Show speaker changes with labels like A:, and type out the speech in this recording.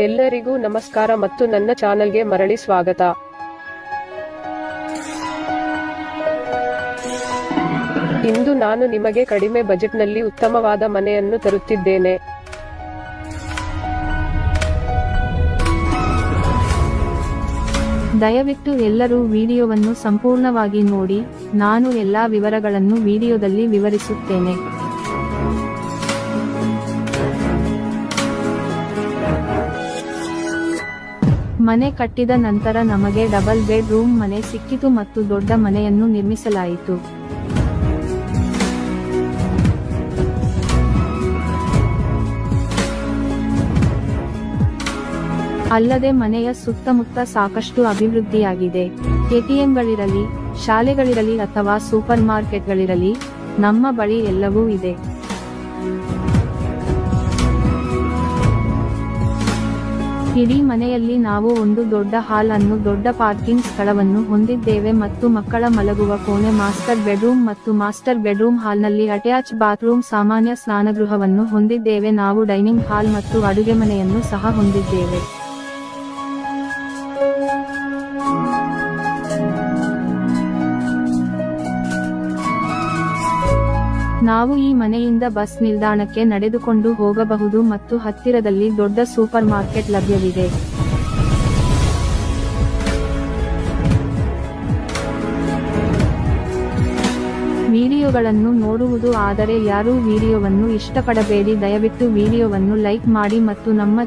A: ಎಲ್ಲರಿಗೂ ನಮಸ್ಕಾರ ಮತ್ತು ನನ್ನ ಚಾನಲ್ಗೆ ಮರಳಿ ಸ್ವಾಗತ. ಇಂದು ನಾನು ನಿಮಗೆ ಕಡಿಮೆ ಬಜೆಟ್ನಲ್ಲಿ ಉತ್ತಮವಾದ ಮನೆಯನ್ನು ತರುತ್ತಿದ್ದೇನೆ.
B: ದಯವಿಟ್ಟು ಎಲ್ಲರೂ ವಿಡಿಯೋವನ್ನು ಸಂಪೂರ್ಣವಾಗಿ ನೋಡಿ, ನಾನು ಎಲ್ಲಾ ವಿವರಗಳನ್ನು ವಿಡಿಯೋದಲ್ಲಿ ವಿವರಿಸುತ್ತೇನೆ. ಮನೆ ಕಟ್ಟಿದ ನಂತರ ನಮಗೆ ಡಬಲ್ ಬೆಡ್ ರೂಮ್ ಮನೆ ಸಿಕ್ಕಿತು ಮತ್ತು ದೊಡ್ಡ ಮನೆಯನ್ನು ನಿರ್ಮಿಸಲಾಯಿತು. ಅಲ್ಲದೆ ಮನೆಯ ಸುತ್ತಮುತ್ತ ಸಾಕಷ್ಟು ಅಭಿವೃದ್ಧಿಯಾಗಿದೆ. ಎಟಿಎಂಗಳಿರಲಿ ಶಾಲೆಗಳಿರಲಿ ಅಥವಾ ಸೂಪರ್ ಮಾರ್ಕೆಟ್ಗಳಿರಲಿ, ನಮ್ಮ ಬಳಿ ಎಲ್ಲವೂ ಇದೆ. ಇಡೀ ಮನೆಯಲ್ಲಿ ನಾವು ಒಂದು ದೊಡ್ಡ ಹಾಲ್ ಅನ್ನು ದೊಡ್ಡ ಪಾರ್ಕಿಂಗ್ ಸ್ಥಳವನ್ನು ಹೊಂದಿದ್ದೇವೆ ಮತ್ತು ಮಕ್ಕಳ ಮಲಗುವ ಕೋಣೆ, ಮಾಸ್ಟರ್ ಬೆಡ್ರೂಮ್ ಮತ್ತು ಮಾಸ್ಟರ್ ಬೆಡ್ರೂಮ್ ಹಾಲ್ನಲ್ಲಿ ಅಟ್ಯಾಚ್ ಬಾತ್ರೂಮ್, ಸಾಮಾನ್ಯ ಸ್ನಾನಗೃಹವನ್ನು ಹೊಂದಿದ್ದೇವೆ. ನಾವು ಡೈನಿಂಗ್ ಹಾಲ್ ಮತ್ತು ಅಡುಗೆ ಮನೆಯನ್ನು ಸಹ ಹೊಂದಿದ್ದೇವೆ. ನಾವು ಈ ಮನೆಯಿಂದ ಬಸ್ ನಿಲ್ದಾಣಕ್ಕೆ ನಡೆದುಕೊಂಡು ಹೋಗಬಹುದು ಮತ್ತು ಹತ್ತಿರದಲ್ಲಿ ದೊಡ್ಡ ಸೂಪರ್ ಮಾರ್ಕೆಟ್ ಲಭ್ಯವಿದೆ. ವಿಡಿಯೋಗಳನ್ನು ನೋಡುವುದು ಆದರೆ ಯಾರೂ ವಿಡಿಯೋವನ್ನು ಇಷ್ಟಪಡಬೇಡಿ. ದಯವಿಟ್ಟು ವಿಡಿಯೋವನ್ನು ಲೈಕ್ ಮಾಡಿ ಮತ್ತು ನಮ್ಮ